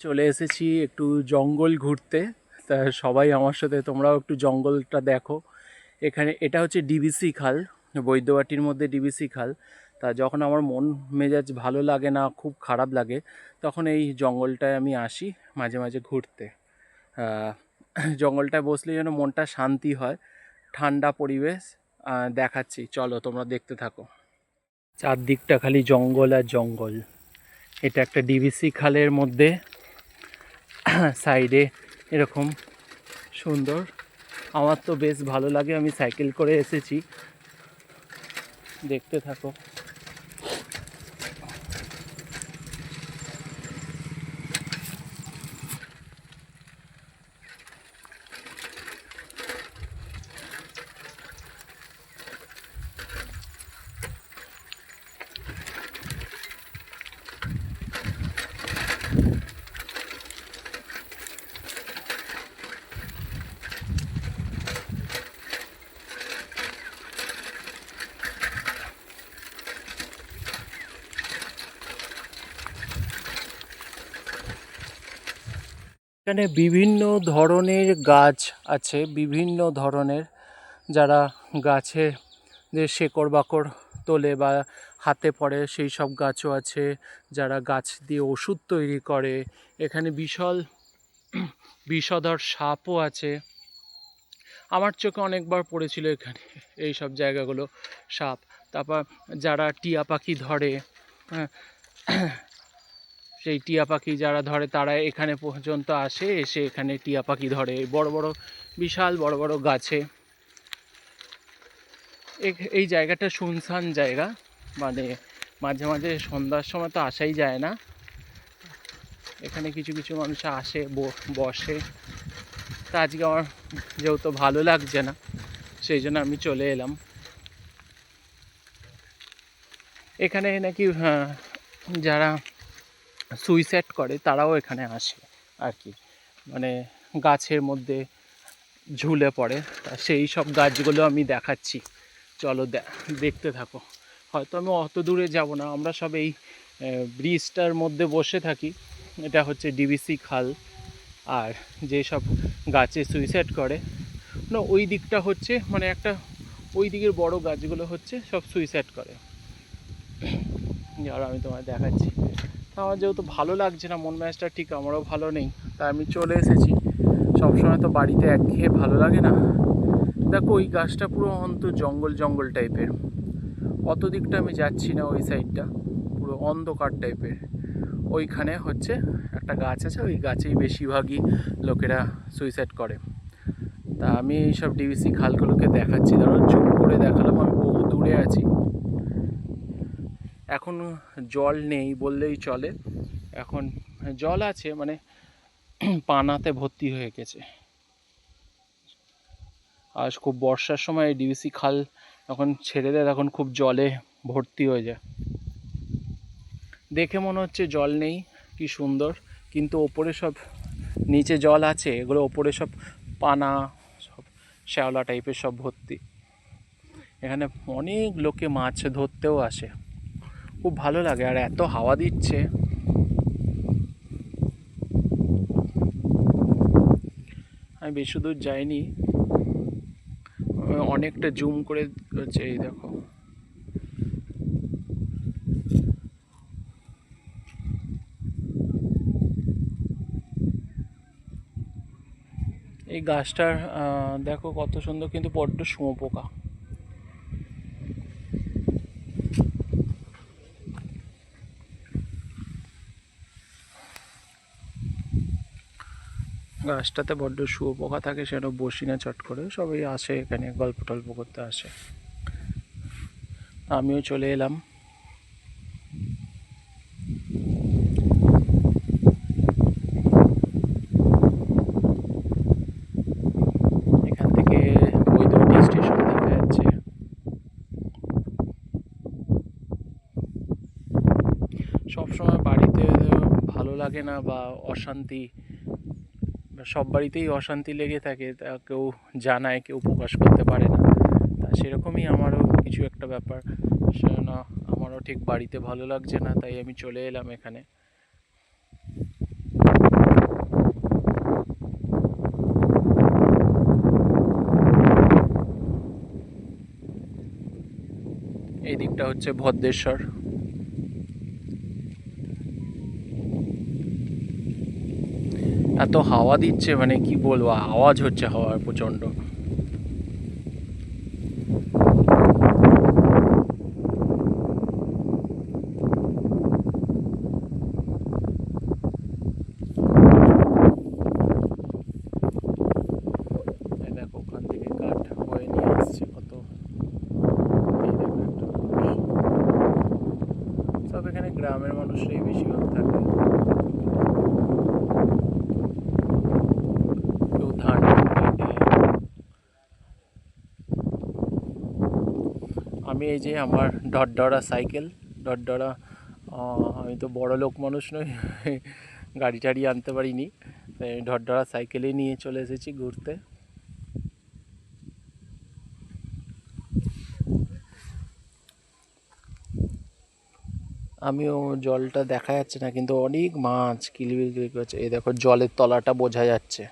চলে এসেছি একটু জঙ্গল ঘুরতে। তা সবাই আমার সাথে, তোমরাও একটু জঙ্গলটা দেখো। এখানে, এটা হচ্ছে ডিবিসি খাল, বৈদ্যবাটির মধ্যে ডিবিসি খাল। তা যখন আমার মন মেজাজ ভালো লাগে না, খুব খারাপ লাগে, তখন এই জঙ্গলটায় আমি আসি মাঝে মাঝে ঘুরতে। জঙ্গলটায় বসলে যেন মনটা শান্তি হয়, ঠান্ডা পরিবেশ দেখাচ্ছি। চলো, তোমরা দেখতে থাকো। চারদিকটা খালি জঙ্গল আর জঙ্গল। এটা একটা ডিবিসি খালের মধ্যে সাইডে এরকম সুন্দর। আমার তো বেশ ভালো লাগে আমি সাইকেল করে এসেছি। দেখতে থাকো। এখানে বিভিন্ন ধরনের গাছ আছে বিভিন্ন ধরনের। যারা গাছে যে শেকড় বাকড় তোলে বা হাতে পড়ে সেই সব গাছও আছে যারা গাছ দিয়ে ওষুধ তৈরি করে। এখানে বিশাল বিষধর সাপও আছে। আমার চোখে অনেকবার পড়েছিল এখানে এই সব জায়গাগুলো সাপ। তারপর যারা টিয়া পাখি ধরে হ্যাঁ, সেই টিয়া পাখি যারা ধরে তারা এখানে পর্যন্ত আসে এসে এখানে টিয়া পাখি ধরে। বড় বড় বিশাল বড় বড় গাছে। এই জায়গাটা শুনশান জায়গা। মানে মাঝে মাঝে সন্ধ্যার সময় তো আসাই যায় না। এখানে কিছু কিছু মানুষ আসে বসে। তা আজকে আমার যেহেতু ভালো লাগছে না সেই জন্য আমি চলে এলাম। এখানে নাকি হ্যাঁ, যারা সুইসাইড করে, তারাও এখানে আসে আর কি মানে গাছের মধ্যে ঝুলে পড়ে, তা সেই সব গাছগুলো আমি দেখাচ্ছি। চলো দেখতে থাকো। হয়তো আমি অত দূরে যাব না, আমরা সব এই ব্রিজটার মধ্যে বসে থাকি। এটা হচ্ছে ডিবিসি খাল। আর যেসব গাছে সুইসাইড করে, না, ওই দিকটা হচ্ছে মানে একটা ওই দিকের বড় গাছগুলো হচ্ছে সব সুইসাইড করে। আর আমি তোমায় দেখাচ্ছি। আমার যেহেতু ভালো লাগছে না, মন ম্যাচটা ঠিক আমারও ভালো নেই, তাই আমি চলে এসেছি। সবসময় তো বাড়িতে একঘেয়ে ভালো লাগে না। দেখো, ওই গাছটা পুরো অন্ত জঙ্গল জঙ্গল টাইপের। অত দিকটা আমি যাচ্ছি না ওই সাইডটা, পুরো অন্ধকার টাইপের। ওইখানে হচ্ছে একটা গাছ আছে, ওই গাছেই বেশিরভাগই লোকেরা সুইসাইড করে। তা আমি এইসব ডিভিসি খালগুলোকে দেখাচ্ছি, ধরো, জুম করে দেখালাম আমি বহু দূরে আছি এখন জল নেই বললেই চলে। এখন জল আছে মানে পানাতে ভর্তি হয়ে গেছে। আর খুব বর্ষার সময় ডিবিসি খাল যখন ছেড়ে দেয়, তখন খুব জলে ভর্তি হয়ে যায়। দেখে মনে হচ্ছে জল নেই, কি সুন্দর। কিন্তু ওপরে সব নিচে জল আছে, এগুলো ওপরে সব পানা, সব শ্যাওলা টাইপের সব ভর্তি। এখানে অনেক লোকে মাছ ধরতেও আসে। খুব ভালো লাগে, আর এত হাওয়া দিচ্ছে। আমি বেশি দূর যাইনি। অনেকটা জুম করে হচ্ছে এই দেখো। এই গাছটার দেখো কত সুন্দর, কিন্তু বড্ড শুঁয়োপোকা। গাছটাতে বড্ড শুয়োপোকা থাকে, সেটা বসি না, চট করে। সবাই আসে এখানে, গল্প টল্প করতে আসে। আমিও চলে এলাম। সবসময় বাড়িতে ভালো লাগে না বা অশান্তি সব বাড়িতেই অশান্তি লেগে থাকে, তা কেউ জানায়, কেউ প্রকাশ করতে পারে না। তা সেরকমই আমারও কিছু একটা ব্যাপার। না আমারও ঠিক বাড়িতে ভালো লাগছে না, তাই আমি চলে এলাম এখানে। এই দিকটা হচ্ছে ভদ্রেশ্বর। এত হাওয়া দিচ্ছে মানে কি বলব আওয়াজ হচ্ছে হাওয়ার এখানে গ্রামের মানুষরাই বেশিরভাগ থাকে। আমি এই যে আমার ডরডরা সাইকেল, ডরডরা আমি তো বড় লোক মানুষ নই, গাড়ি টাড়ি আনতে পারিনি। ডরডরা সাইকেলেই নিয়ে চলে এসেছি ঘুরতে। আমিও জলটা দেখা যাচ্ছে না, কিন্তু অনেক মাছ কিলবিল করছে। এই দেখো জলের তলাটা বোঝা যাচ্ছে।